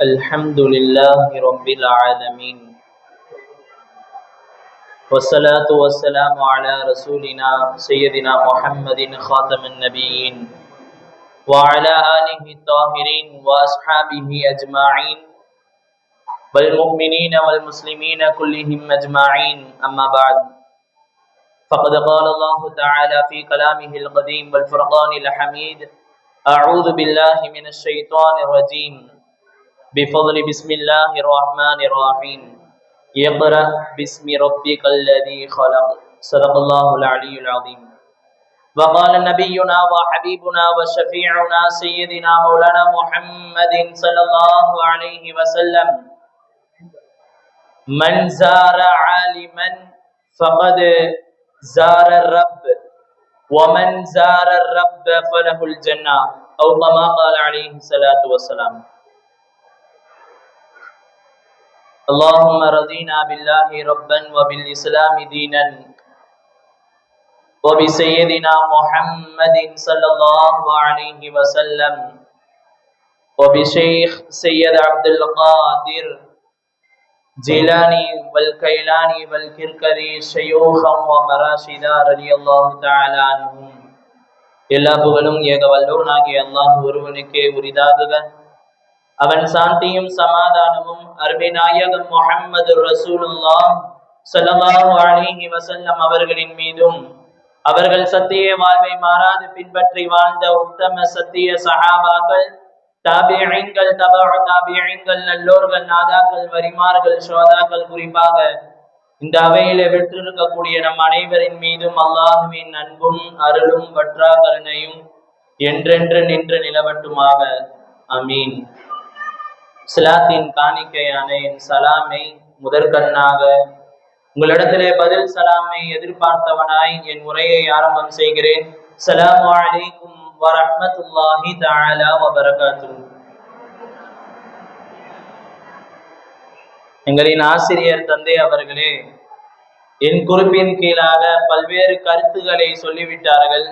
الحمد لله رب العالمين. والصلاة والسلام على رسولنا سيدنا محمد خاتم النبيين وعلى آله الطاهرين وأصحابه أجمعين. والمؤمنين والمسلمين كلهم أجمعين أما بعد. فقد قال الله تعالى في كلامه القديم والفرقان الحميد أعوذ بالله من الشيطان الرجيم. بفضل بسم الله الرحمن الرحيم. اقرأ باسم ربك الذي خلق. صدق الله العلي العظيم. وقال نبينا وحبيبنا وشفيعنا سيدنا مولانا محمد صلى الله عليه وسلم. من زار عالما فقد زار الرب. ومن زار الرب فله الجنة. أو كما قال عليه الصلاة والسلام. اللهم رضينا بالله ربا وبالإسلام دينا وبسيدنا محمد صلى الله عليه وسلم وبشيخ سيد عبد القادر جيلاني والكيلاني والكركري شيوخا ومراشدا رضي الله تعالى عنهم எல்லா புகழும் ஏக வல்லோனாகிய அல்லாஹ் ஒருவனுக்கே உரிதாகுக அவன் சாந்தியும் சமாதானமும் அருமை நாயகம் முஹம்மது ரசூலுல்லாஹ் ஸல்லல்லாஹு அலைஹி அவர்களின் மீதும் அவர்கள் சத்திய வாழ்வை மாறாது பின்பற்றி வாழ்ந்த உத்தம சத்திய சஹாபாக்கள் தாபியங்கள் தபா தாபியங்கள் நல்லோர்கள் நாதாக்கள் வரிமார்கள் சோதாக்கள் குறிப்பாக இந்த அவையில பெற்றிருக்கக்கூடிய நம் அனைவரின் மீதும் அல்லாஹுவின் அன்பும் அருளும் வற்றா கருணையும் என்றென்று நின்று நிலவட்டுமாக. அமீன் சிலாத்தின் காணிக்கையான என் சலாமை முதற்கண்ணாக. உங்களிடத்திலே பதில் சலாமை எதிர்பார்த்தவனாய் என் உரையை ஆரம்பம் செய்கிறேன். சலாம் அலைக்கும் வரமத்துல்லாஹி தாலா வபரகாத்து எங்களின் ஆசிரியர் தந்தை அவர்களே என் குறிப்பின் கீழாக பல்வேறு கருத்துக்களை சொல்லிவிட்டார்கள்.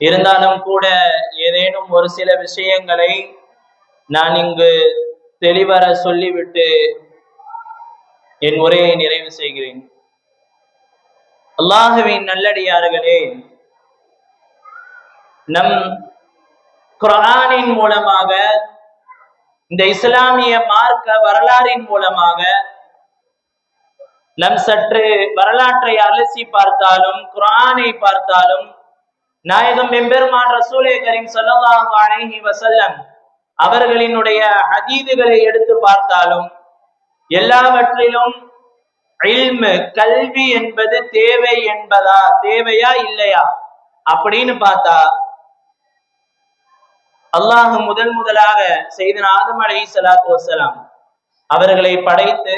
இருந்தாலும் கூட ஏதேனும் ஒரு சில விஷயங்களை நான் இங்கு தெளிவர சொல்லிவிட்டு என் உரையை நிறைவு செய்கிறேன். அல்லாஹுவின் நல்லடியார்களே நம் குரானின் மூலமாக இந்த இஸ்லாமிய மார்க்க வரலாறின் மூலமாக நம் சற்று வரலாற்றை அலசி பார்த்தாலும் குரானை பார்த்தாலும் நாயகம் எம்பெருமான் ரசூலே கரீம் ஸல்லல்லாஹு அலைஹி வஸல்லம் அவர்களினுடைய ஹதீதுகளை எடுத்து பார்த்தாலும் எல்லாவற்றிலும் இல்மு கல்வி என்பது தேவை என்பதா? தேவையா இல்லையா? அப்படின்னு பார்த்தா அல்லாஹ் முதன் முதலாக செய்த ஆதம் அலை சலாத்து வசலாம் அவர்களை படைத்து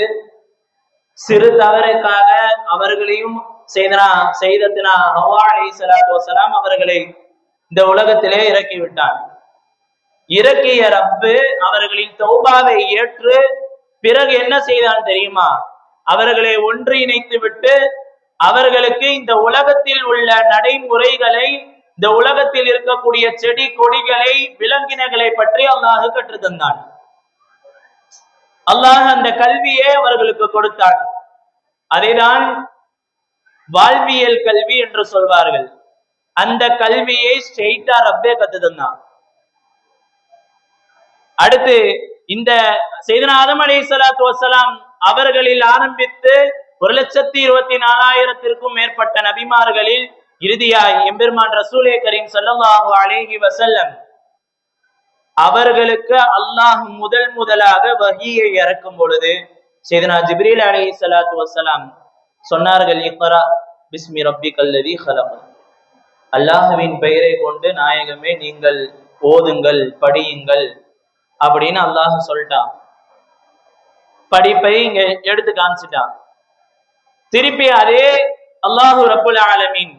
சிறு தவறுக்காக அவர்களையும் செய்தனா செய்தத்தினா ஹவா அலை சலாத்து வசலாம் அவர்களை இந்த உலகத்திலே இறக்கி விட்டான் இறக்கிய ரப்பு அவர்களின் தௌபாவை ஏற்று பிறகு என்ன செய்தான் தெரியுமா? அவர்களை ஒன்றிணைத்து விட்டு அவர்களுக்கு இந்த உலகத்தில் உள்ள நடைமுறைகளை இந்த உலகத்தில் இருக்கக்கூடிய செடி கொடிகளை விலங்கினங்களை பற்றி அல்லாஹ் கற்று தந்தான். அல்லாஹ் அந்த கல்வியை அவர்களுக்கு கொடுத்தான். அதைதான் வாழ்வியல் கல்வி என்று சொல்வார்கள். அந்த கல்வியை ஸ்ட்ரெயிட்டா ரப்பே கத்து தந்தான். அடுத்து இந்த செய்தன ஆதம் அலி சலாத்து வசலாம் அவர்களில் ஆரம்பித்து ஒரு லட்சத்தி இருபத்தி நாலாயிரத்திற்கும் மேற்பட்ட நபிமார்களில் இறுதியாய் எம்பெருமான் ரசூலே கரீம் சல்லாஹு அலேஹி வசல்லம் அவர்களுக்கு அல்லாஹ் முதல் முதலாக வகியை இறக்கும் பொழுது செய்தனா ஜிப்ரீல் அலி சலாத்து வசலாம் சொன்னார்கள் இக்ரா பிஸ்மி ரப்பி கல்லதி ஹலம் அல்லாஹுவின் பெயரை கொண்டு நாயகமே நீங்கள் ஓதுங்கள் படியுங்கள். அப்படின்னு அல்லாஹ் சொல்லிட்டான். படிப்பை இங்க எடுத்து காமிச்சிட்டான். திருப்பி அதே அல்லாஹு ரபுல் ஆலமீன்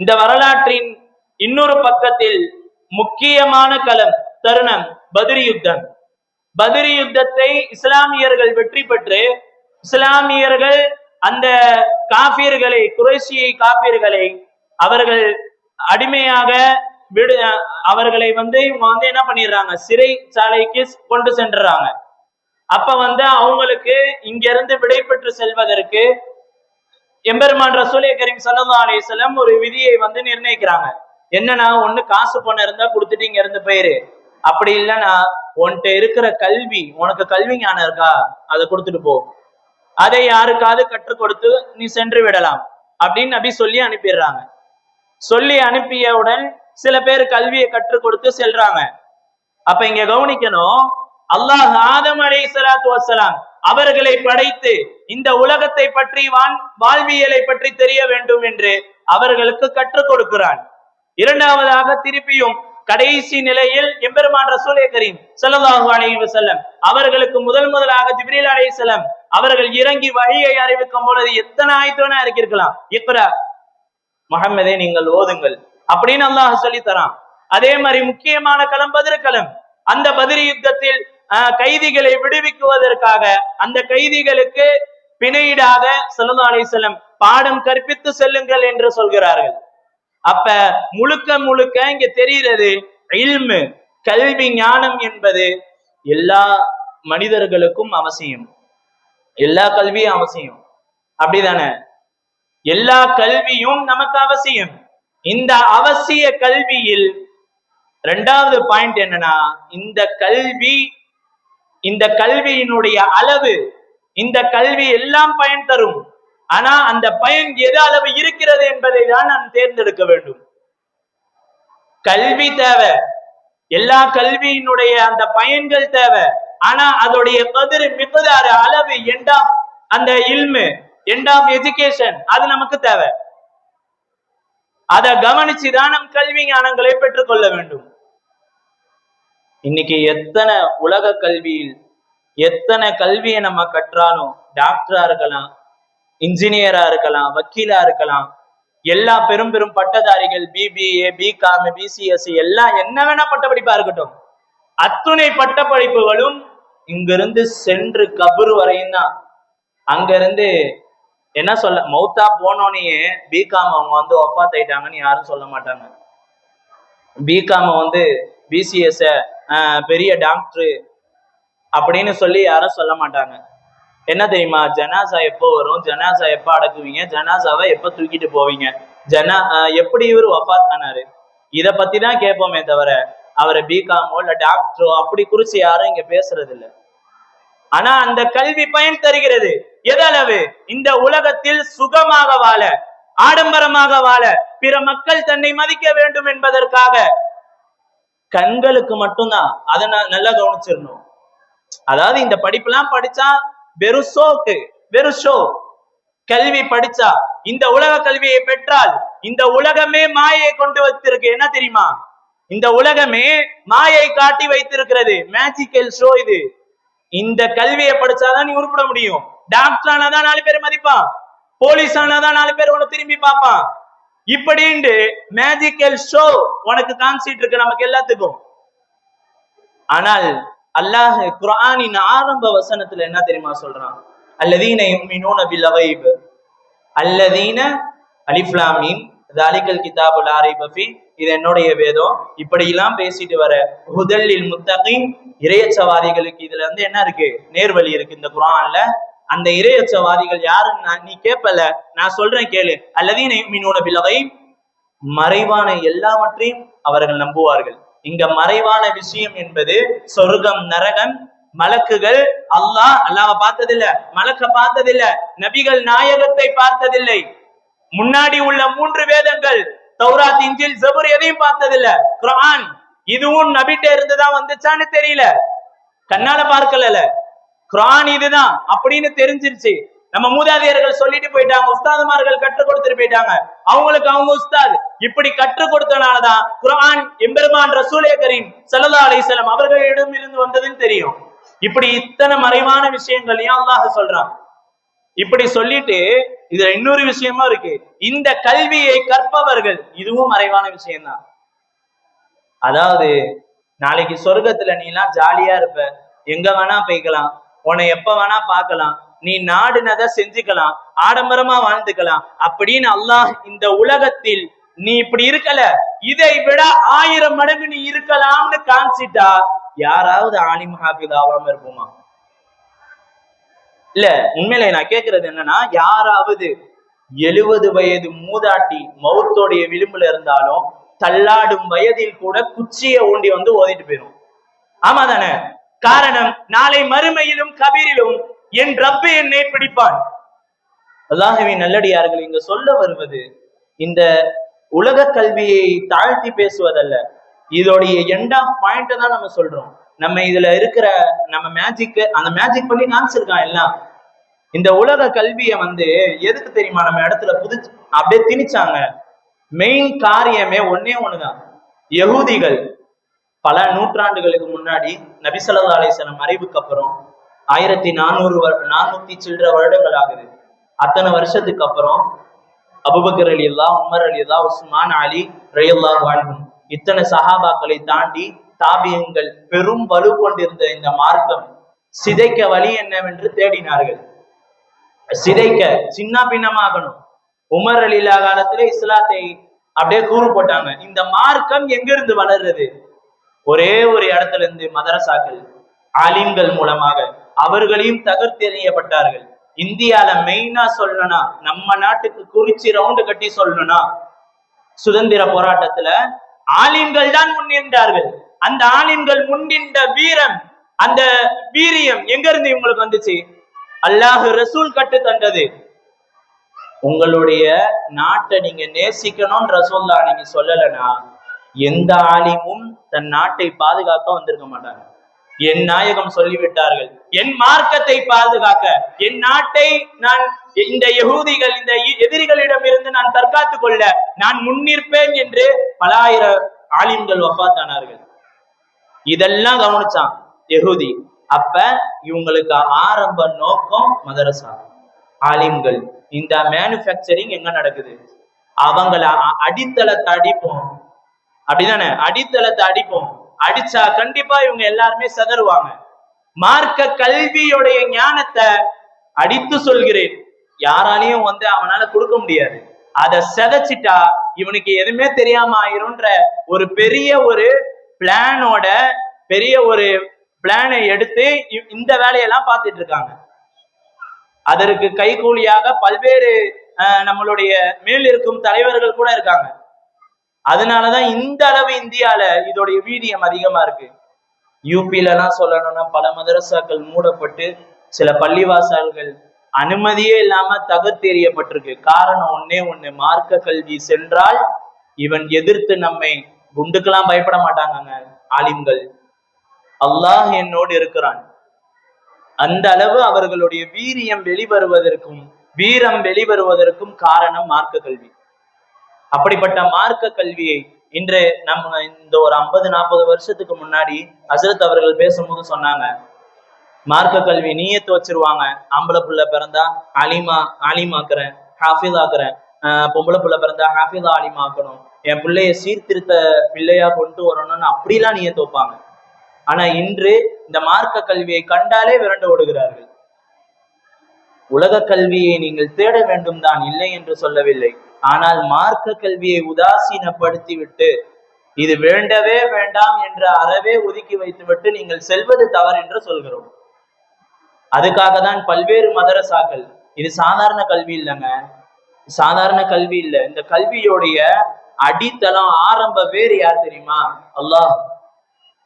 இந்த வரலாற்றின் இன்னொரு பக்கத்தில் முக்கியமான களம் தருணம் பதிரி யுத்தம். பதிரி யுத்தத்தை இஸ்லாமியர்கள் வெற்றி பெற்று இஸ்லாமியர்கள் அந்த காபியர்களை குறைசியை காபியர்களை அவர்கள் அடிமையாக விடு அவர்களை வந்து இவங்க வந்து என்ன பண்ணிடுறாங்க? சிறை சாலைக்கு கொண்டு சென்றுறாங்க. அப்ப வந்து அவங்களுக்கு இங்க இருந்து விடை பெற்று செல்வதற்கு எம்பெருமான் ரசூலிய கரீம் சல்லா அலிஸ்லம் ஒரு விதியை வந்து நிர்ணயிக்கிறாங்க. என்னன்னா ஒண்ணு காசு பணம் இருந்தா கொடுத்துட்டு இங்க இருந்து போயிரு. அப்படி இல்லைன்னா உன்கிட்ட இருக்கிற கல்வி உனக்கு கல்வி ஞானம் இருக்கா? அதை கொடுத்துட்டு போ. அதை யாருக்காவது கற்றுக் கொடுத்து நீ சென்று விடலாம். அப்படின்னு நபி சொல்லி அனுப்பிடுறாங்க. சொல்லி அனுப்பியவுடன் சில பேர் கல்வியை கற்றுக் கொடுத்து செல்றாங்க. அப்ப இங்க கவனிக்கணும் அல்லாஹ் ஆதம் அலை சலாத்து வசலாம் அவர்களை படைத்து இந்த உலகத்தை பற்றி வான் வாழ்வியலை பற்றி தெரிய வேண்டும் என்று அவர்களுக்கு கற்றுக் கொடுக்கிறான். இரண்டாவதாக திருப்பியும் கடைசி நிலையில் எம்பெருமான் ரசூலே கரீம் ஸல்லல்லாஹு அலைஹி வஸல்லம் அவர்களுக்கு முதல் முதலாக ஜிப்ரீல் செல்லம் அவர்கள் இறங்கி வழியை அறிவிக்கும் பொழுது எத்தனை ஆயத்தோனா இருக்கலாம் இப்ப முகமதே நீங்கள் ஓதுங்கள். அப்படின்னு அல்லாஹ் சொல்லி தரான். அதே மாதிரி முக்கியமான களம் பதிர்களம் அந்த பதிரி யுத்தத்தில் ஆஹ், கைதிகளை விடுவிக்குவதற்காக அந்த கைதிகளுக்கு பிணையீடாக ஸல்லல்லாஹு அலைஹி பாடம் கற்பித்து செல்லுங்கள் என்று சொல்கிறார்கள். அப்ப முழுக்க முழுக்க இங்க தெரிகிறது இல்மு கல்வி ஞானம் என்பது எல்லா மனிதர்களுக்கும் அவசியம். எல்லா கல்வியும் அவசியம். அப்படிதானே? எல்லா கல்வியும் நமக்கு அவசியம். இந்த அவசிய கல்வியில் ரெண்டாவது பாயிண்ட் என்னன்னா இந்த கல்வி இந்த கல்வியினுடைய அளவு இந்த கல்வி எல்லாம் பயன் தரும். ஆனா அந்த பயன் எது அளவு இருக்கிறது என்பதை தான் நாம் தேர்ந்தெடுக்க வேண்டும். கல்வி தேவை. எல்லா கல்வியினுடைய அந்த பயன்கள் தேவை. ஆனா அதோடைய கதிர் மிகுதார அளவு எண்ட் ஆஃப் அந்த இல்மு எண்ட் ஆஃப் எஜுகேஷன் அது நமக்கு தேவை. அதை கவனிச்சுதான் நம் கல்வி ஞானங்களை பெற்றுக்கொள்ள வேண்டும். இன்னைக்கு எத்தனை உலக கல்வியில் எத்தனை கல்வியை நம்ம கற்றாலும் டாக்டரா இருக்கலாம் இன்ஜினியரா இருக்கலாம் வக்கீலா இருக்கலாம் எல்லா பெரும் பெரும் பட்டதாரிகள் பிபிஏ பிகாம் பிசிஎஸ்சி எல்லாம் என்ன வேணா பட்டப்படிப்பா இருக்கட்டும். அத்துணை பட்ட படிப்புகளும் இங்கிருந்து சென்று கபூர் வரையும் தான் அங்கிருந்து என்ன சொல்ல மௌத்தா போனோடனே பிகாம் அவங்க வந்து ஒஃபாத் ஆயிட்டாங்கன்னு யாரும் சொல்ல மாட்டாங்க. பிகாம் வந்து பிசிஎஸ் பெரிய டாக்டர் அப்படின்னு சொல்லி யாரும் சொல்ல மாட்டாங்க. என்ன தெரியுமா ஜனாசா எப்போ வரும்? ஜனாசா எப்போ அடக்குவீங்க? ஜனாசாவை எப்போ தூக்கிட்டு போவீங்க? ஜனா எப்படி இவர் ஒஃபாத் ஆனாரு? இதை பத்தி தான் கேட்போமே தவிர அவரை பிகாமோ இல்லை டாக்டரோ அப்படி குறிச்சு யாரும் இங்க பேசுறது இல்லை ஆனா அந்த கல்வி பயன் தருகிறது. எதளவு இந்த உலகத்தில் சுகமாக வாழ ஆடம்பரமாக வாழ பிற மக்கள் தன்னை மதிக்க வேண்டும் என்பதற்காக கண்களுக்கு மட்டும்தான். அதை நான் நல்லா கவனிச்சிடணும். அதாவது இந்த படிப்பெல்லாம் படிச்சா வெறும் ஷோக்கு வெறும் ஷோ. கல்வி படிச்சா இந்த உலக கல்வியை பெற்றால் இந்த உலகமே மாயை கொண்டு வைத்திருக்கு. என்ன தெரியுமா? இந்த உலகமே மாயை காட்டி வைத்திருக்கிறது. மேஜிக்கல் ஷோ இது. இந்த கல்வியை படிச்சாதான் நீ உருப்பிட முடியும். டாக்டர் ஆனாதான் நாலு பேர் மதிப்பான். போலீஸ் ஆனாதான் நாலு பேர் உன்னை திரும்பி பார்ப்பான். இப்படின்ட்டு மேஜிக்கல் ஷோ உனக்கு காமிச்சிட்டு இருக்கு நமக்கு எல்லாத்துக்கும். ஆனால் அல்லாஹ் குரானின் ஆரம்ப வசனத்துல என்ன தெரியுமா சொல்றான்? அல்லதீன யுமினூன பில் அவைப் அல்லதீன அலிஃப்லாமின் தாலிகல் கிதாபு லாரை பஃபி இது என்னுடைய வேதம். இப்படியெல்லாம் பேசிட்டு வர ஹுதல்லில் முத்தகின் இறையச்சவாதிகளுக்கு இதுல வந்து என்ன இருக்கு? நேர்வழி இருக்கு இந்த குரான்ல அந்த இறையச்சவாதிகள் யாருன்னு நான் நீ கேட்பல நான் சொல்றேன் கேளு. அல்லது மீனோட பிளவை மறைவான எல்லாவற்றையும் அவர்கள் நம்புவார்கள். இங்க மறைவான விஷயம் என்பது சொர்க்கம் நரகம் மலக்குகள் அல்லாஹ் அல்லாஹ பார்த்ததில்ல மலக்க பார்த்ததில்ல நபிகள் நாயகத்தை பார்த்ததில்லை. முன்னாடி உள்ள மூன்று வேதங்கள் தௌராத் இஞ்சில் ஜபுர் எதையும் பார்த்ததில்ல. குரான் இதுவும் நபிட்ட இருந்துதான் வந்துச்சான்னு தெரியல. கண்ணால பார்க்கல குரான் இதுதான் அப்படின்னு தெரிஞ்சிருச்சு. நம்ம மூதாதையர்கள் சொல்லிட்டு போயிட்டாங்க உஸ்தாதுமார்கள் கற்றுக் கொடுத்துட்டு போயிட்டாங்க. அவங்களுக்கு அவங்க உஸ்தாத் இப்படி கற்றுக் கொடுத்தனாலதான் குரான் எம்பெருமான் ரசூலே கரீம் சல்லா அலிசலம் அவர்களிடம் இருந்து வந்ததுன்னு தெரியும். இப்படி இத்தனை மறைவான விஷயங்களையும் அல்லாஹ் சொல்றான்? இப்படி சொல்லிட்டு இதுல இன்னொரு விஷயமா இருக்கு. இந்த கல்வியை கற்பவர்கள் இதுவும் மறைவான விஷயம்தான். அதாவது நாளைக்கு சொர்க்கத்துல நீ எல்லாம் ஜாலியா இருப்ப எங்க வேணா போய்க்கலாம். உன்னை எப்ப வேணா பார்க்கலாம். நீ நாடுனதை செஞ்சுக்கலாம். ஆடம்பரமா வாழ்ந்துக்கலாம். அப்படின்னு அல்லாஹ் இந்த உலகத்தில் நீ இப்படி இருக்கல. இதை விட ஆயிரம் மடங்கு நீ இருக்கலாம்னு காமிச்சிட்டா யாராவது ஆலிம் ஹாஃபித் ஆகாம இருப்போமா? இல்ல உண்மையில நான் கேக்குறது என்னன்னா யாராவது எழுபது வயது மூதாட்டி மௌத்தோடைய விளிம்புல இருந்தாலும் தள்ளாடும் வயதில் கூட குச்சியை ஊண்டி வந்து ஓதிட்டு போயிரும். ஆமா தானே காரணம் நாளை மறுமையிலும் கபீரிலும் என் ரப்பு என்னை பிடிப்பான். அல்லாஹுவின் நல்லடியார்கள் இங்க சொல்ல வருவது இந்த உலக கல்வியை தாழ்த்தி பேசுவதல்ல. இதோடைய எண்ட் ஆஃப் பாயிண்ட் தான் நம்ம சொல்றோம். நம்ம இதுல இருக்கிற நம்ம மேஜிக் அந்த மேஜிக் பண்ணி காமிச்சிருக்கான் எல்லாம். இந்த உலக கல்வியை வந்து எதுக்கு தெரியுமா? நம்ம இடத்துல புது அப்படியே திணிச்சாங்க. மெயின் காரியமே ஒன்னே ஒண்ணுதான். யகூதிகள் பல நூற்றாண்டுகளுக்கு முன்னாடி நபிசல்லா அலிசலம் மறைவுக்கு அப்புறம் ஆயிரத்தி நானூறு நானூத்தி சில்லற வருடங்கள் ஆகுது. அத்தனை வருஷத்துக்கு அப்புறம் அபுபக்கர் அலி அல்லா உமர் அலி அல்லா உஸ்மான் அலி ரயல்லா வாழ்வும் இத்தனை சஹாபாக்களை தாண்டி தாபியங்கள் பெரும் வலு கொண்டிருந்த இந்த மார்க்கம் சிதைக்க வழி என்னவென்று தேடினார்கள். சிதைக்க சின்ன பின்னமாகணும். உமர் அலிலா காலத்துல இஸ்லாத்தை அப்படியே கூறு போட்டாங்க. இந்த மார்க்கம் எங்கிருந்து வளர்றது? ஒரே ஒரு இடத்துல இருந்து மதரசாக்கள் ஆலிம்கள் மூலமாக அவர்களையும் தகர்த்தெறியப்பட்டார்கள் இந்தியால மெயினா சொல்லணும்னா நம்ம நாட்டுக்கு குறிச்சி ரவுண்டு கட்டி சொல்லணும்னா சுதந்திர போராட்டத்துல ஆலிம்கள் தான் முன்னின்றார்கள் அந்த ஆலிம்கள் முன்னின்ற வீரம் அந்த வீரியம் எங்க இருந்து இவங்களுக்கு வந்துச்சு? அல்லாஹ் ரசூல் கட்டு தந்தது. உங்களுடைய நாட்டை நீங்க நேசிக்கணும்னு ரசூல்லா நீங்க சொல்லலைன்னா எந்த ஆலிமும் தன் நாட்டை பாதுகாக்க வந்திருக்க மாட்டாங்க. என் நாயகம் சொல்லிவிட்டார்கள் என் மார்க்கத்தை பாதுகாக்க என் நாட்டை நான் இந்த யகூதிகள் இந்த எதிரிகளிடம் இருந்து நான் தற்காத்துக் கொள்ள நான் முன்னிற்பேன் என்று பல ஆயிரம் ஆலிம்கள் ஒப்பாத்தானார்கள் இதெல்லாம் கவனிச்சான் யகுதி. அப்ப இவங்களுக்கு ஆரம்ப நோக்கம் மதரசா ஆலிம்கள் இந்த மேனுபேக்சரிங் எங்க நடக்குது? அவங்கள அடித்தளத்தை அடிப்போம் அப்படிதானே? அடித்தளத்தை அடிப்போம். அடிச்சா கண்டிப்பா இவங்க எல்லாருமே சதருவாங்க மார்க்க கல்வியுடைய ஞானத்தை அடித்து சொல்கிறேன். யாராலையும் வந்து அவனால கொடுக்க முடியாது. அதை செதைச்சிட்டா இவனுக்கு எதுவுமே தெரியாம ஆயிரும்ன்ற ஒரு பெரிய ஒரு பிளானோட பெரிய ஒரு பிளானை எடுத்து இந்த வேலையெல்லாம் பார்த்துட்டு இருக்காங்க. அதற்கு கைகூலியாக பல்வேறு நம்மளுடைய மேல் இருக்கும் தலைவர்கள் கூட இருக்காங்க. அதனாலதான் இந்த அளவு இந்தியால இதோடைய வீரியம் அதிகமா இருக்கு. யூபில எல்லாம் சொல்லணும்னா பல மதரசாக்கள் மூடப்பட்டு சில பள்ளிவாசல்கள் அனுமதியே இல்லாம தகர்த்தெறியப்பட்டிருக்கு காரணம் ஒன்னே ஒண்ணு மார்க்க கல்வி சென்றால் இவன் எதிர்த்து நம்மை குண்டுக்கெல்லாம் பயப்பட மாட்டாங்க ஆலிம்கள். அல்லாஹ் என்னோடு இருக்கிறான். அந்த அளவு அவர்களுடைய வீரியம் வெளிவருவதற்கும் வீரம் வெளிவருவதற்கும் காரணம் மார்க்க கல்வி. அப்படிப்பட்ட மார்க்க கல்வியை இன்று நம்ம இந்த ஒரு ஐம்பது நாற்பது வருஷத்துக்கு முன்னாடி அசரத் அவர்கள் பேசும்போது சொன்னாங்க. மார்க்க கல்வி நீயத்து வச்சிருவாங்க. ஆம்பளை புள்ள பிறந்தா அலிமா ஆலிமாக்குறேன் ஹாஃபிஸ் ஆக்குறேன் பொம்பளை புள்ள பிறந்தா ஹாஃபிதா ஆலிமா ஆக்கணும் என் பிள்ளைய சீர்திருத்த பிள்ளையா கொண்டு வரணும்னு அப்படிலாம் நீயத்து வைப்பாங்க. ஆனா இன்று இந்த மார்க்க கல்வியை கண்டாலே விரண்டு ஓடுகிறார்கள். உலக கல்வியை நீங்கள் தேட வேண்டும் தான் இல்லை என்று சொல்லவில்லை. ஆனால் மார்க்க கல்வியை உதாசீனப்படுத்திவிட்டு இது வேண்டவே வேண்டாம் என்று அறவே ஒதுக்கி வைத்துவிட்டு நீங்கள் செல்வது தவறு என்று சொல்கிறோம். அதுக்காக தான் பல்வேறு மதரசாக்கள் இது சாதாரண கல்வி இல்லைங்க. சாதாரண கல்வி இல்லை. இந்த கல்வியோடைய அடித்தளம் ஆரம்ப வேறு யார் தெரியுமா? அல்லாஹ்.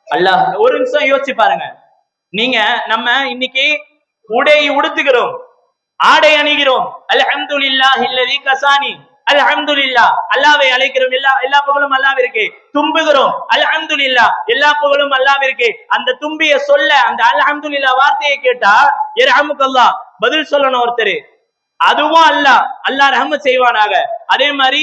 அல்லாஹ். ஒரு நிமிஷம் யோசிச்சு பாருங்க. நீங்க நம்ம இன்னைக்கு உடையை உடுத்துகிறோம். ஆடை அணிகிறோம். அல்ஹம்துலில்லாஹ் இல்லதி கசானி. அல்ஹம்துலில்லா அல்லாவை அழைக்கிறோம். எல்லா எல்லா புகழும் அல்லாவிற்கு தும்புகிறோம். அல்ஹம்துலில்லா எல்லா புகழும் அல்லாவிற்கு அந்த தும்பிய சொல்ல அந்த அல்ஹம்துலில்லா வார்த்தையை கேட்டா இரஹமுக்கல்லா பதில் சொல்லணும் ஒருத்தர். அதுவும் அல்ல அல்லாஹ் ரஹமத் செய்வானாக. அதே மாதிரி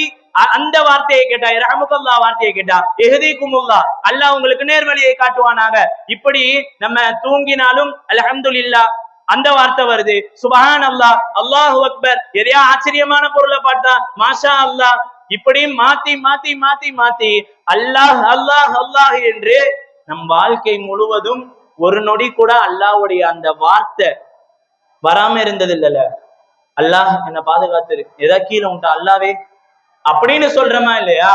அந்த வார்த்தையை கேட்டா ரஹமுகல்லா வார்த்தையை கேட்டா எஹதி குமுல்லா அல்லாஹ் உங்களுக்கு நேர்வழியை காட்டுவானாக. இப்படி நம்ம தூங்கினாலும் அலஹம்துல்லா அந்த வார்த்தை வருது. சுபஹான் அல்லாஹ் அல்லாஹு அக்பர். எதையா ஆச்சரியமான பொருளை பார்த்தா? மாஷா அல்லாஹ் இப்படி மாத்தி மாத்தி மாத்தி மாத்தி அல்லாஹ் அல்லாஹ் அல்லாஹ் என்று நம் வாழ்க்கை முழுவதும் ஒரு நொடி கூட அல்லாஹ்வுடைய அந்த வார்த்தை வராம இருந்தது இல்லைல்ல அல்லாஹ் என்ன பாதுகாத்துரு. எதா கீழே உண்டா அல்லாவே? அப்படின்னு சொல்றமா இல்லையா?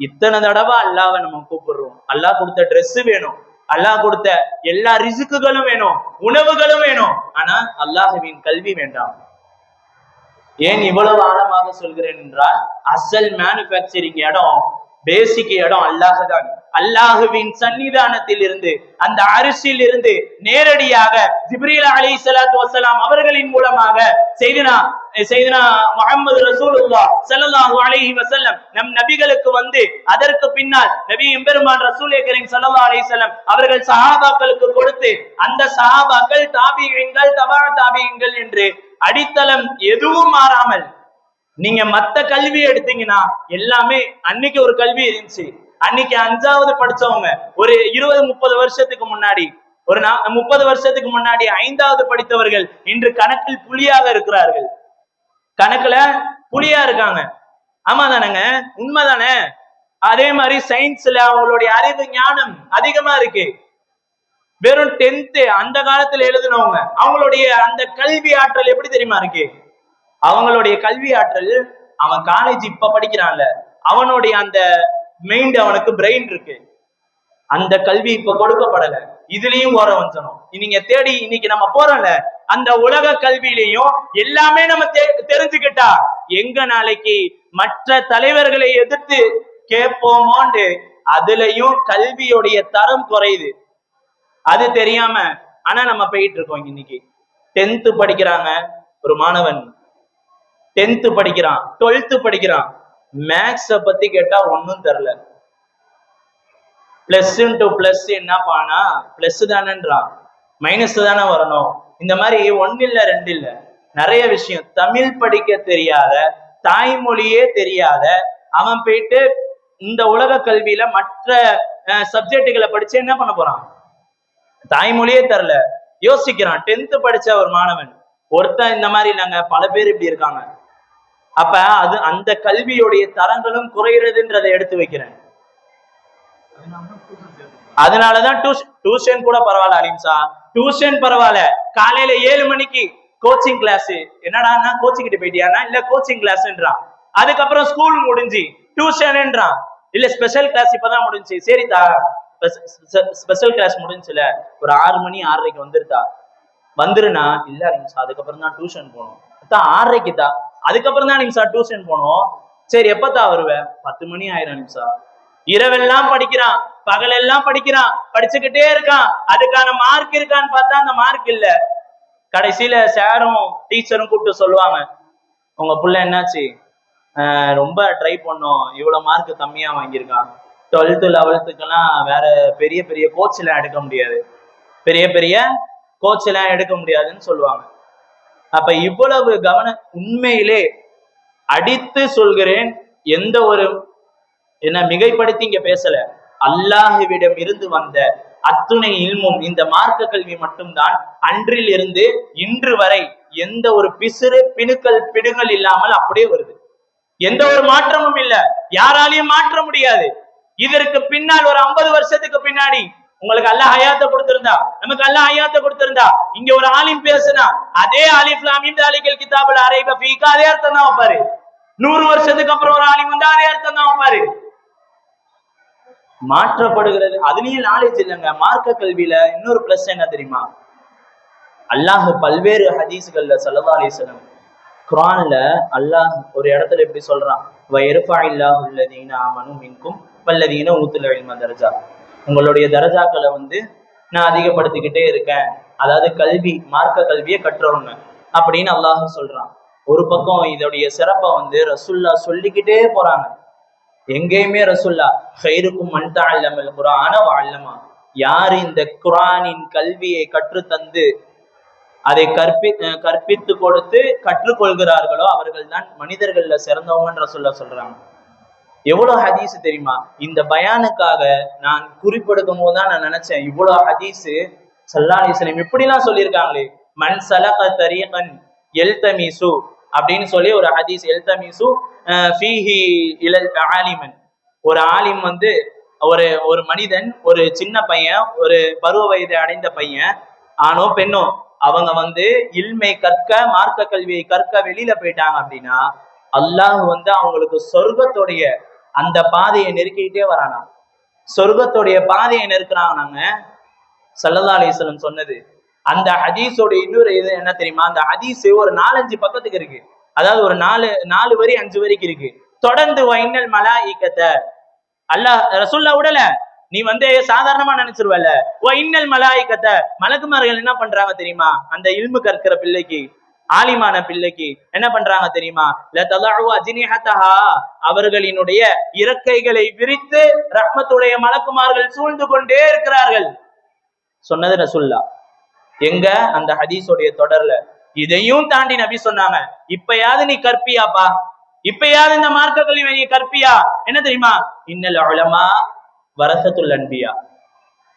இத்தனை தடவை அல்லாவை நம்ம கூப்பிடுறோம். அல்லாஹ் கொடுத்த ட்ரெஸ் வேணும். அல்லாஹ் கொடுத்த எல்லா ரிசுக்குகளும் வேணும் உணவுகளும் வேணும். ஆனா அல்லாஹுவின் கல்வி வேண்டாம். ஏன் இவ்வளவு ஆழமாக சொல்கிறேன் என்றால் அசல் மேனுபேக்சரிங் இடம் பேசிக் இடம் அல்லாஹ் தான். அல்லாஹுவின் சன்னிதானத்தில் இருந்து அந்த அரிசியில் இருந்து நேரடியாக ஜிப்ரீலா அலி சலாத் வசலாம் அவர்களின் மூலமாக செய்தினா செய்தனா முகமது ரசூலுல்லா ஸல்லல்லாஹு அலைஹி வசல்லம் நம் நபிகளுக்கு வந்து அதற்கு பின்னால் நபி எம்பெருமான் ரசூலே கரீம் சல்லா அலைஹி அவர்கள் சஹாபாக்களுக்கு கொடுத்து அந்த சஹாபாக்கள் தாபியங்கள் தபா தாபியங்கள் என்று அடித்தளம் எதுவும் மாறாமல் நீங்க மத்த கல்வி எடுத்தீங்கன்னா எல்லாமே அன்னைக்கு ஒரு கல்வி இருந்துச்சு. அன்னைக்கு அஞ்சாவது படிச்சவங்க ஒரு இருபது முப்பது வருஷத்துக்கு முன்னாடி ஒரு முப்பது வருஷத்துக்கு முன்னாடி ஐந்தாவது படித்தவர்கள் இன்று கணக்கில் புலியாக இருக்கிறார்கள். கணக்குல புலியா இருக்காங்க. ஆமா தானேங்க? உண்மைதானே? அதே மாதிரி சயின்ஸ்ல அவங்களுடைய அறிவு ஞானம் அதிகமா இருக்கு. வெறும் டென்த்து அந்த காலத்துல எழுதினவங்க அவங்களுடைய அந்த கல்வி ஆற்றல் எப்படி தெரியுமா இருக்கு? அவங்களுடைய கல்வி ஆற்றல் அவன் காலேஜ் இப்ப படிக்கிறான்ல. அவனுடைய அந்த மைண்ட் அவனுக்கு பிரெயின் இருக்கு. அந்த கல்வி இப்ப கொடுக்கப்படல. இதுலயும் ஓர வஞ்சனம் நீங்க தேடி இன்னைக்கு நம்ம போறோம்ல அந்த உலக கல்வியிலையும் எல்லாமே நம்ம தெ- தெரிஞ்சுக்கிட்டா எங்க நாளைக்கு மற்ற தலைவர்களை எதிர்த்து கேட்போமோண்டு அதுலயும் கல்வியுடைய தரம் குறையுது. அது தெரியாம ஆனா நம்ம போயிட்டு இருக்கோம் இன்னைக்கு. டென்த் படிக்கிறாங்க ஒரு மாணவன். டென்த் படிக்கிறான் டுவெல்த் படிக்கிறான். மேக்ஸ பத்தி கேட்டா ஒன்னும் தெரியல பிளஸ் டு பிளஸ் என்ன பானா பிளஸ் தானேன்றான். மைனஸ் தானே வரணும். இந்த மாதிரி ஒன்னு இல்ல ரெண்டு இல்ல நிறைய விஷயம். தமிழ் படிக்க தெரியாத தாய்மொழியே தெரியாத அவன் போயிட்டு இந்த உலக கல்வியில மற்ற சப்ஜெக்டுகளை படிச்சு என்ன பண்ண போறான்? தாய்மொழியே தரல. யோசிக்கிறான். டென்த் படிச்ச ஒரு மாணவன் ஒருத்தன் இந்த மாதிரி நாங்க பல பேர் இப்படி இருக்காங்க. அப்ப அது அந்த கல்வியுடைய தரங்களும் குறையிறதுன்றதை எடுத்து வைக்கிறேன். அதனாலதான் டியூஷன் கூட பரவாயில்ல அலிம்சா. டியூஷன் பரவாயில்ல. காலையில ஏழு மணிக்கு கோச்சிங் கிளாஸ் என்னடான்னா கோச்சிங் கிட்ட போயிட்டியானா இல்ல கோச்சிங் கிளாஸ்ன்றான் அதுக்கப்புறம் ஸ்கூல் முடிஞ்சு டியூஷன்ன்றான் இல்ல ஸ்பெஷல் கிளாஸ் இப்பதான் முடிஞ்சு. சரிதா ஸ்பெஷல் கிளாஸ் முடிஞ்சுல ஒரு ஆறு மணி ஆறரைக்கு வந்துருதா? வந்துருனா இல்ல சார் அதுக்கப்புறம் தான் டியூஷன் போகணும். தான் ஆறரைக்கு தான் அதுக்கப்புறம் தான் அலிம்சா டியூஷன் போகணும். சரி எப்பதான் வருவேன் பத்து மணி ஆயிரம் நிமிஷம். இரவெல்லாம் படிக்கிறான். பகலெல்லாம் படிக்கிறான் படிச்சுக்கிட்டே இருக்கான். அதுக்கான மார்க் இருக்கான்னு பார்த்தா அந்த மார்க் இல்ல. கடைசியில சாரும் டீச்சரும் கூப்பிட்டு சொல்லுவாங்க உங்க புள்ள என்னாச்சு? ரொம்ப ட்ரை பண்ணோம். இவ்வளவு மார்க் கம்மியா வாங்கியிருக்கான். டுவெல்த்து லெவல்த்துக்கெல்லாம் வேற பெரிய பெரிய கோச் எல்லாம் எடுக்க முடியாது. பெரிய பெரிய கோச் எல்லாம் எடுக்க முடியாதுன்னு சொல்லுவாங்க. அப்ப இவ்வளவு கவன உண்மையிலே அடித்து சொல்கிறேன். எந்த ஒரு என்ன மிகைப்படுத்தி இங்க பேசல. அல்லாஹுவிடம் இருந்து வந்த அத்துணை இல்மும் இந்த மார்க்க கல்வி மட்டும்தான். அன்றில் இருந்து இன்று வரை எந்த ஒரு பிசிறு பிணுக்கள் பிடுங்கள் இல்லாமல் அப்படியே வருது. எந்த ஒரு மாற்றமும் இல்ல. யாராலையும் மாற்ற முடியாது. இதற்கு பின்னால் ஒரு ஐம்பது வருஷத்துக்கு பின்னாடி உங்களுக்கு அல்ல ஹயாத்தை கொடுத்திருந்தா நமக்கு அல்ல ஹயாத்தை கொடுத்திருந்தா இங்க ஒரு ஆலிம் பேசுனா அதே ஆலிஃப் லாமீம் தாலிகல் கிதாபுல் அதே அர்த்தம் தான் வைப்பாரு. நூறு வருஷத்துக்கு அப்புறம் ஒரு ஆலிம் வந்தா அதே அர்த்தம் தான் வைப்பாரு. மாற்றப்படுகிறது. அதுலயும் நாலேஜ் இல்லைங்க. மார்க்க கல்வியில இன்னொரு பிளஸ் என்ன தெரியுமா? அல்லாஹ் பல்வேறு ஹதீஸ்கள்ல சல்லா அலிஸ்லம் குரான்ல அல்லாஹ் ஒரு இடத்துல இப்படி சொல்றான். வயருஃபா இல்லாஹ் உள்ளதீன ஆமனு மின்கும் பல்லதீன ஊத்துல இல்ம தரஜா. உங்களுடைய தரஜாக்களை வந்து நான் அதிகப்படுத்திக்கிட்டே இருக்கேன். அதாவது கல்வி மார்க்க கல்வியை கற்றவங்க அப்படின்னு அல்லாஹ் சொல்றான். ஒரு பக்கம் இதோடைய சிறப்பை வந்து ரசுல்லா சொல்லிக்கிட்டே போறாங்க. எங்கேயுமே ரசுல்லா ஹைருக்கும் மன் அல்லமல் குரான வஅல்லமா யார் இந்த குரானின் கல்வியை கற்றுத்தந்து அதை கற்பி அஹ் கற்பித்து கொடுத்து கற்றுக்கொள்கிறார்களோ அவர்கள் தான் மனிதர்கள்ல சிறந்தவங்கன்ற சொல்ல சொல்றாங்க எவ்வளவு ஹதீஸ் தெரியுமா இந்த பயானுக்காக நான் குறிப்பெடுக்கும் போது தான் நான் நினைச்சேன் இவ்வளவு ஹதீஸ் சல்லா அலிஸ்லம் இப்படிலாம் சொல்லியிருக்காங்களே மண் சலக தரீகன் எல்தமிசு அப்படின்னு சொல்லி ஒரு ஹதீஸ் எல்தமிசு அஹ் ஃபீஹி இலல் ஆலிமன் ஒரு ஆலிம் வந்து ஒரு ஒரு மனிதன் ஒரு சின்ன பையன் ஒரு பருவ வயதை அடைந்த பையன் ஆணோ பெண்ணோ அவங்க வந்து இல்மை கற்க மார்க்க கல்வியை கற்க வெளியில போயிட்டாங்க அப்படின்னா அல்லாஹ் வந்து அவங்களுக்கு சொர்க்கத்துடைய அந்த பாதையை நெருக்கிட்டே வரானா சொர்க்கத்துடைய பாதையை நெருக்கிறாங்க நாங்க அலிஸ்லம் சொன்னது. அந்த ஹதீஸோட இன்னொரு இது என்ன தெரியுமா? அந்த ஹதீஸ் ஒரு நாலஞ்சு பக்கத்துக்கு இருக்கு. அதாவது ஒரு நாலு நாலு வரி அஞ்சு வரைக்கும் இருக்கு. தொடர்ந்து வைனல் மலாயிக்கத்தை அல்லாஹ் ரசுல்லா விடல. நீ வந்து சாதாரணமா நினைச்சிருவல ஓ இன்னல் மலாய்க்கத்தை மலக்குமார்கள் என்ன பண்றாங்க தெரியுமா? அந்த இல்மு கற்கிற பிள்ளைக்கு ஆலிமான பிள்ளைக்கு என்ன பண்றாங்க தெரியுமா? அவர்களினுடைய இறக்கைகளை விரித்து ரஹ்மத்துடைய மலக்குமார்கள் சூழ்ந்து கொண்டே இருக்கிறார்கள். சொன்னது ரசுல்லா எங்க? அந்த ஹதீஸோடைய தொடர்ல. இதையும் தாண்டி நபி சொன்னாங்க. இப்பயாவது நீ கற்பியாப்பா? இப்பயாவது இந்த மார்க்க கல்வி கற்பியா? என்ன தெரியுமா? இன்னல் உலமா வரசத்துள் அன்பியா.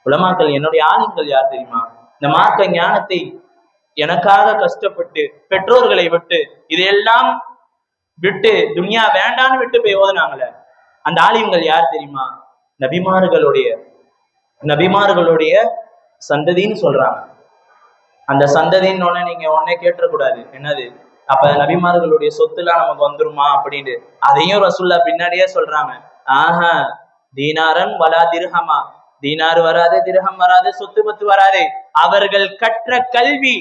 உலமாக்கள் என்னுடைய ஆளுங்கள் யார் தெரியுமா? இந்த மார்க்க ஞானத்தை எனக்காக கஷ்டப்பட்டு பெற்றோர்களை விட்டு இதையெல்லாம் விட்டு துனியா வேண்டான்னு விட்டு போய் ஓதுனாங்களே. அந்த ஆலயங்கள் யார் தெரியுமா? நபிமார்களுடைய நபிமார்களுடைய சந்ததின்னு சொல்றாங்க. அந்த சந்ததின்னு ஒன்னு நீங்க உடனே கேட்டக்கூடாது என்னது? அப்ப நபிமார்களுடைய சொத்துலாம் நமக்கு வந்துருமா அப்படின்னு அதையும் ரசுல்லா பின்னாடியே சொல்றாங்க. ஆஹா தீனாரன் வலா திருஹமா. தீனார் வராது திருகம் வராது சொத்து பத்து வராது. அவர்கள் கற்ற கல்வி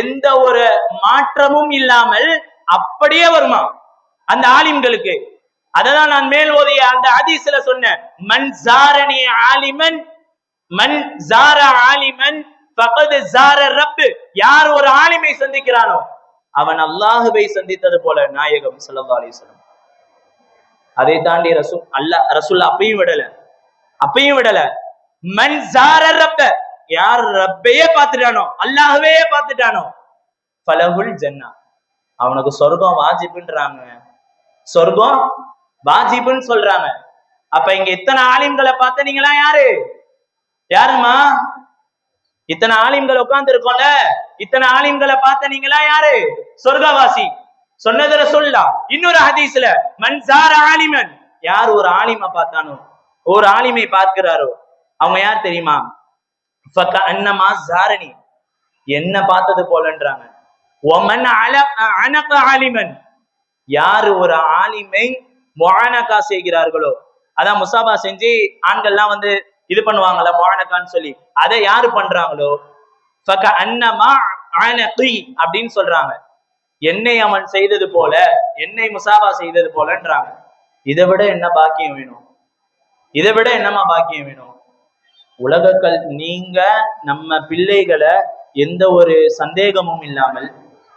எந்த ஒரு மாற்றமும் இல்லாமல் அப்படியே வருமா? அந்த ஆலிம்களுக்கு. அததான் நான் மேல் ஓதிய அந்த ஹதீஸ்ல சொன்னேன். மண் ஜாரணி ஆலிமன் மண் ஜார ஆலிமன் பகது ஜார ரப்பு. யார் ஒரு ஆலிமை சந்திக்கிறானோ அவன் அல்லாஹுவை சந்தித்தது போல நாயகம் சல்லா அலிஸ்லம் அதை தாண்டி ரசூ அல்ல ரசூல் அப்பையும் விடல. அப்பையும் விடல. மண் சார ரப்ப. யார் ரப்பையே பார்த்துட்டானோ அல்லாஹவே பார்த்துட்டானோ பலகுல் ஜன்னா. அவனுக்கு சொர்க்கம் வாஜிபுன்றாங்க. சொர்க்கம் வாஜிபுன்னு சொல்றாங்க. அப்ப இங்க இத்தனை ஆலிம்களை பார்த்த நீங்களா யாரு? யாருமா இத்தனை ஆலிம்கள் உட்கார்ந்து இருக்கோம்ல இத்தனை ஆலிம்களை பார்த்த நீங்களா யாரு? சொர்க்கவாசி. சொன்னதுல சொல்லலாம். இன்னொரு ஹதீஸ்ல மன்சார ஆலிமன். யார் ஒரு ஆலிமை பார்த்தானோ? ஒரு ஆலிமை பார்க்கிறாரோ? அவங்க யார் தெரியுமா? அன்னமா ஜாரணி என்ன பார்த்தது போலன்றாங்க. ஒமன் அல அனக ஆலிமன். யாரு ஒரு ஆலிமை மொஹானகா செய்கிறார்களோ? அதான் முசாபா செஞ்சு ஆண்கள்லாம் வந்து இது பண்ணுவாங்கல்ல மொஹானகான்னு சொல்லி. அதை யாரு பண்றாங்களோ? அன்னமா அப்படின்னு சொல்றாங்க. என்னை அவன் செய்தது போல என்னை முசாபா செய்தது போலன்றாங்க. இதை விட என்ன பாக்கியம் வேணும்? இதை விட என்னமா பாக்கியம் வேணும்? உலகக்கல் நீங்க நம்ம பிள்ளைகளை எந்த ஒரு சந்தேகமும் இல்லாமல்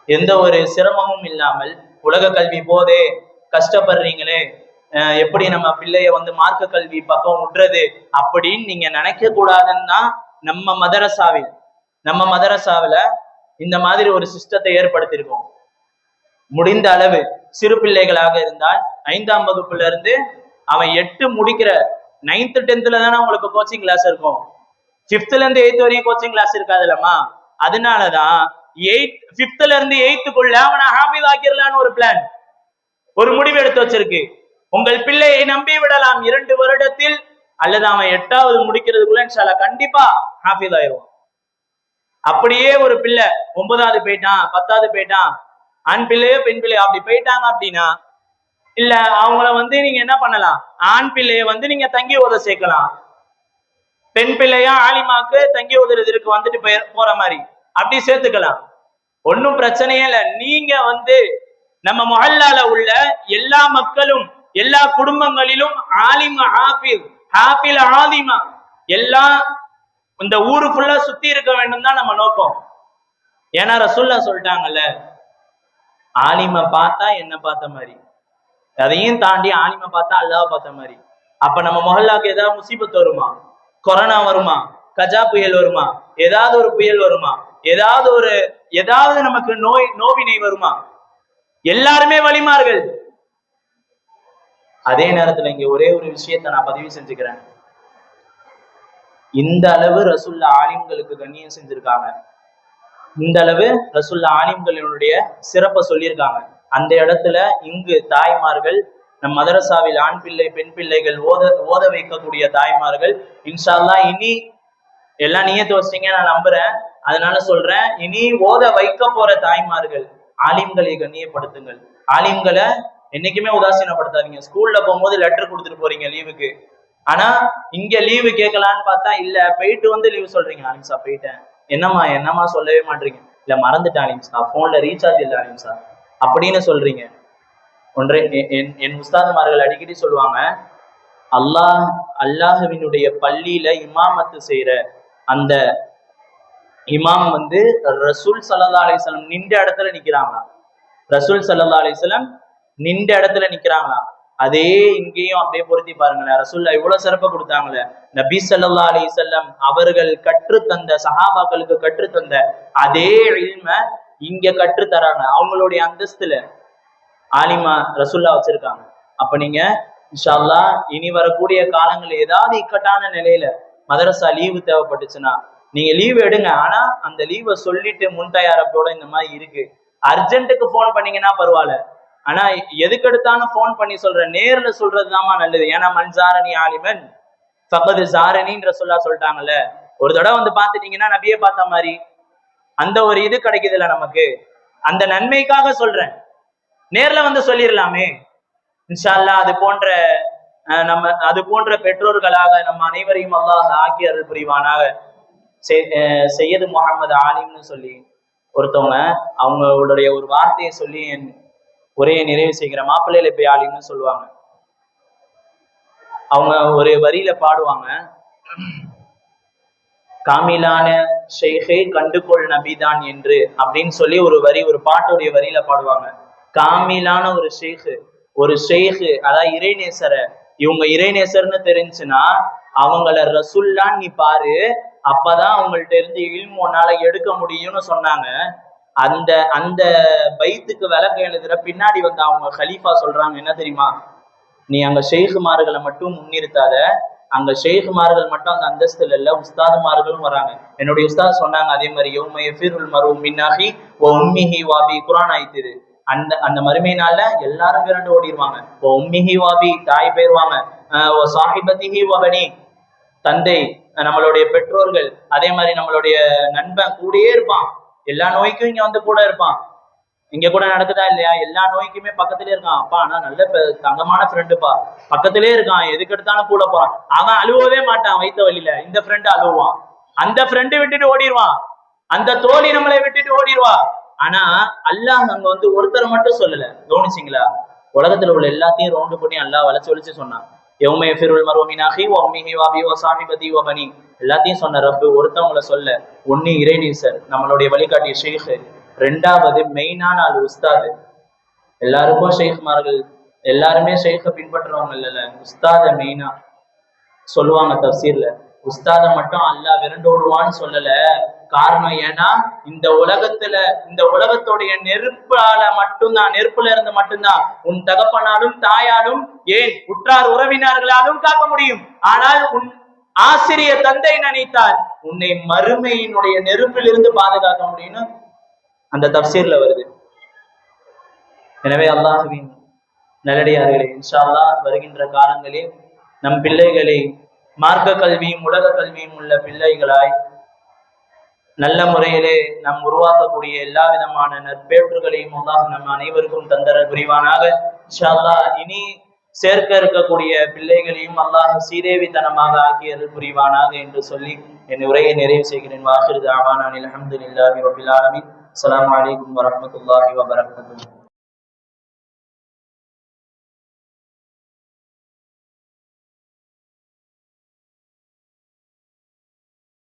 எந்த ஒரு சிரமமும் இல்லாமல் உலக கல்வி போதே கஷ்டப்படுறீங்களே எப்படி நம்ம பிள்ளைய வந்து மார்க்க கல்வி பக்கம் விடுறது அப்படின்னு நீங்க நினைக்க கூடாதுன்னா நம்ம மதரசாவில் நம்ம மதரசாவில இந்த மாதிரி ஒரு சிஸ்டத்தை ஏற்படுத்தியிருக்கோம். முடிந்த அளவு சிறு பிள்ளைகளாக இருந்தால் ஐந்தாம் வகுப்புல இருந்து அவன் எட்டு முடிக்கிற நைன்த் டென்த்ல தானே உங்களுக்கு கோச்சிங் கிளாஸ் இருக்கும். ஃபிஃப்த்ல இருந்து எயித் வரையும் கோச்சிங் கிளாஸ் இருக்காதுல்லம்மா. அதனாலதான் எயித் ஃபிஃப்த்ல இருந்து எயித்துக்குள்ள அவனை ஹாப்பி ஆக்கிடலான்னு ஒரு பிளான் ஒரு முடிவு எடுத்து வச்சிருக்கு. உங்கள் பிள்ளையை நம்பி விடலாம். இரண்டு வருடத்தில் அல்லது அவன் எட்டாவது முடிக்கிறதுக்குள்ள கண்டிப்பா ஹாஃபிஸ் ஆயிடுவான். அப்படியே ஒரு பிள்ளை ஒன்பதாவது போயிட்டான் பத்தாவது போயிட்டான். ஆண் பிள்ளையோ பெண் பிள்ளையோ அப்படி போயிட்டாங்க அப்படின்னா இல்ல அவங்கள வந்து நீங்க என்ன பண்ணலாம்? ஆண் பிள்ளைய வந்து நீங்க தங்கி ஓத சேர்க்கலாம். பெண் பிள்ளையா ஆலிமாக்கு தங்கி ஓதுறதுக்கு வந்துட்டு போய்- போற மாதிரி அப்படி சேர்த்துக்கலாம். ஒன்னும் பிரச்சனையே இல்லை. நீங்க வந்து நம்ம மொஹல்லால உள்ள எல்லா மக்களும் எல்லா குடும்பங்களிலும் ஆலிம் ஹாஃபில் ஹாபில் ஆலிமா. எல்லாம் இந்த ஊரு ஃபுல்லா சுத்தி இருக்க வேண்டும் தான் நம்ம நோக்கம். ஏன்னா ரசூல்லா சொல்லிட்டாங்கல்ல ஆலிம பார்த்தா என்ன பார்த்த மாதிரி. அதையும் தாண்டி ஆலிம பார்த்தா அல்லாஹ் பார்த்த மாதிரி. அப்ப நம்ம மொஹல்லாக்கு ஏதாவது முசீபத் வருமா? கொரோனா வருமா? கஜா புயல் வருமா? ஏதாவது ஒரு புயல் வருமா? ஏதாவது ஒரு ஏதாவது நமக்கு நோய் நோவினை வருமா? எல்லாருமே வலிமார்கள் அதே நேரத்துல இங்க ஒரே ஒரு விஷயத்த நான் பதிவு செஞ்சுக்கிறேன். இந்த அளவு ரசுல்லா ஆலிம்களுக்கு கண்ணியம் செஞ்சிருக்காங்க. இந்த அளவு ரசுல்லா ஆலிம்களினுடைய சிறப்பை சொல்லியிருக்காங்க. அந்த இடத்துல இங்கு தாய்மார்கள் நம் மதரசாவில் ஆண் பிள்ளை பெண் பிள்ளைகள் ஓத ஓத வைக்கக்கூடிய தாய்மார்கள் இன்ஷால்லா இனி எல்லாம் நீயத்து வச்சிட்டீங்க நான் நம்புறேன். அதனால சொல்றேன் இனி ஓத வைக்க போற தாய்மார்கள் ஆலிம்களை கண்ணியப்படுத்துங்கள். ஆலிம்களை என்னைக்குமே உதாசீனப்படுத்தாதீங்க. ஸ்கூல்ல போகும்போது லெட்டர் கொடுத்துட்டு போறீங்க லீவுக்கு ஆனா இங்க லீவு கேட்கலான்னு பார்த்தா இல்ல போயிட்டு வந்து லீவு சொல்றீங்க. அலிம்சா போயிட்டேன். என்னம்மா என்னம்மா சொல்லவே மாட்டீங்க. இல்ல மறந்துட்டேன் அலிம்சா போன்ல ரீசார்ஜ் இல்லை அலிம்சா அப்படின்னு சொல்றீங்க. ஒன்றை என் என் உஸ்தாதுமார்கள் அடிக்கடி சொல்லுவாங்க அல்லாஹ் அல்லாஹுவினுடைய பள்ளியில இமாமத்து செய்யற அந்த இமாம் வந்து ரசூல் சல்லா அலிஸ்லம் நின்ற இடத்துல நிக்கிறாங்களாம். ரசூல் சல்லா அலிஸ்லம் நின்ற இடத்துல நிக்கிறாங்களாம் அதே இங்கேயும் அப்படியே பொருத்தி பாருங்களேன். ரசுல்லா இவ்வளவு சிறப்பு கொடுத்தாங்களே. நபி சல்லா அலி செல்லம் அவர்கள் கற்றுத்தந்த சஹாபாக்களுக்கு கற்றுத்தந்த அதே இல்ம இங்க கற்றுத்தராங்க. அவங்களுடைய அந்தஸ்துல ஆலிமா ரசுல்லா வச்சிருக்காங்க. அப்ப நீங்க இன்ஷால்லா இனி வரக்கூடிய காலங்கள் ஏதாவது இக்கட்டான நிலையில மதரசா லீவு தேவைப்பட்டுச்சுன்னா நீங்க லீவ் எடுங்க. ஆனா அந்த லீவை சொல்லிட்டு முன் தயாரப்போட இந்த மாதிரி இருக்கு. அர்ஜென்ட்டுக்கு போன் பண்ணீங்கன்னா பரவாயில்ல. ஆனா எதுக்கு எடுத்தாலும் போன் பண்ணி சொல்ற நேர்ல சொல்றதுதாம்மா நல்லது. ஏன்னா மண்சாரணி ஆலிமன் சபது சாரணின்ற சொல்லா சொல்லிட்டாங்கல்ல. ஒரு தடவை வந்து பாத்துட்டீங்கன்னா நபியே பார்த்த மாதிரி. அந்த ஒரு இது கிடைக்குதுல்ல நமக்கு. அந்த நன்மைக்காக சொல்றேன். நேர்ல வந்து சொல்லிடலாமே இன்ஷால்லா அது போன்ற நம்ம அது போன்ற பெற்றோர்களாக நம்ம அனைவரையும் அல்லாஹ் ஆக்கி அருள் புரிவானாக. செய்யது முகமது ஆலிம்னு சொல்லி ஒருத்தவங்க அவங்களுடைய ஒரு வார்த்தையை சொல்லி என் உரையை நிறைவு செய்கிற மாப்பிள்ளையில பேயாளின்னு சொல்லுவாங்க. அவங்க ஒரு வரியில பாடுவாங்க. காமிலான ஷெய்கை கண்டுகொள் நபிதான் என்று அப்படின்னு சொல்லி ஒரு வரி ஒரு பாட்டுடைய வரியில பாடுவாங்க. காமிலான ஒரு ஷேக்கு ஒரு ஷேக்கு அதாவது இறைநேசரை. இவங்க இறைநேசர்னு தெரிஞ்சுன்னா அவங்கள ரசுல்லான்னு நீ பாரு அப்பதான் அவங்கள்ட்ட இருந்து உன்னால எடுக்க முடியும்னு சொன்னாங்க. அந்த அந்த பைத்துக்கு விளக்கு எழுதுற பின்னாடி வந்து அவங்க ஹலீஃபா சொல்றாங்க என்ன தெரியுமா? நீ அங்க ஷேகுமார்களை மட்டும் முன்னிறுத்தாத. அங்க ஷேகுமார்கள் மட்டும் அந்த அந்தஸ்துல இல்ல உஸ்தாதுமார்களும் வராங்க. என்னுடைய உஸ்தாத் சொன்னாங்க அதே மாதிரி யோம எஃபிருல் மரு மின்னாகி ஓ உம்மிஹி வாபி குரான் ஆயித்திரு அந்த அந்த மறுமை நாள்ல எல்லாரும் விரண்டு ஓடிடுவாங்க ஓ உம்மிஹி வாபி தாய் போயிருவாங்க ஓ சாஹிபத்திஹி வகனி தந்தை நம்மளுடைய பெற்றோர்கள் அதே மாதிரி நம்மளுடைய நண்பன் கூடயே இருப்பான். எல்லா நோய்க்கும் இங்க வந்து கூட இருப்பான். இங்க கூட நடக்குதா இல்லையா? எல்லா நோய்க்குமே பக்கத்திலே இருக்கான். அப்பா ஆனா நல்ல தங்கமான ஃப்ரெண்டுப்பா பக்கத்திலே இருக்கான். எதுக்கு எடுத்தாலும் கூட போறான் அவன் அழுவவே மாட்டான் வைத்த வழியில. இந்த ஃப்ரெண்டு அழுவான். அந்த ஃப்ரெண்டு விட்டுட்டு ஓடிடுவான் அந்த தோழி நம்மளை விட்டுட்டு ஓடிடுவா ஆனா அல்லாஹ் அங்க வந்து ஒருத்தர் மட்டும் சொல்லல. கவனிச்சிங்களா? உலகத்துல உள்ள எல்லாத்தையும் ரவுண்டு பண்ணி அல்லாஹ் வளைச்சு வளைச்சு சொன்னான். எவுமே ஃபிருல் மரோமினாகி ஒம்மிஹி வாபி ஓ சாமிபதி ஓ பனி எல்லாத்தையும் சொன்ன ரப்பு ஒருத்தவங்களை சொல்ல ஒன்னு இறைநீசர் நம்மளுடைய வழிகாட்டிய ஷேக். ரெண்டாவது மெயினான ஆள் உஸ்தாது. எல்லாருக்கும் ஷேக்மார்கள் எல்லாருமே ஷேக்க பின்பற்றுறவங்க இல்லைல்ல. உஸ்தாத மெயினா. சொல்லுவாங்க தப்சீர்ல. உஸ்தாத மட்டும் அல்லா விரண்டோடுவான்னு சொல்லல. காரணம் ஏன்னா இந்த உலகத்துல இந்த உலகத்துடைய நெருப்பால மட்டும்தான் நெருப்புல இருந்து மட்டும்தான் உன் தகப்பனாலும் தாயாலும் ஏன் உற்றார் உறவினர்களாலும் காக்க முடியும். ஆனால் உன் ஆசிரிய தந்தை நினைத்தால் உன்னை மறுமையினுடைய நெருப்பிலிருந்து பாதுகாக்க முடியும்னு அந்த தப்சீர்ல வருது. எனவே அல்லாஹுவின் நல்லடியார்களே இன்ஷா வருகின்ற காலங்களில் நம் பிள்ளைகளை மார்க்க கல்வியும் உலக கல்வியும் உள்ள பிள்ளைகளாய் நல்ல முறையிலே நம் உருவாக்கக்கூடிய எல்லா விதமான நற்பேற்றுகளையும் அல்லாஹ் நம் அனைவருக்கும் தந்தர புரிவானாக. இனி சேர்க்க இருக்கக்கூடிய பிள்ளைகளையும் அல்லாஹ் சீதேவித்தனமாக ஆக்கியது புரிவானாக என்று சொல்லி என் உரையை நிறைவு செய்கிறேன். வாஹிர் தாவானில் அஹமதுல்லாஹி ரபில் ஆலமின். வலைக்கம் வரமத்துல்லாஹி வபரகாத்து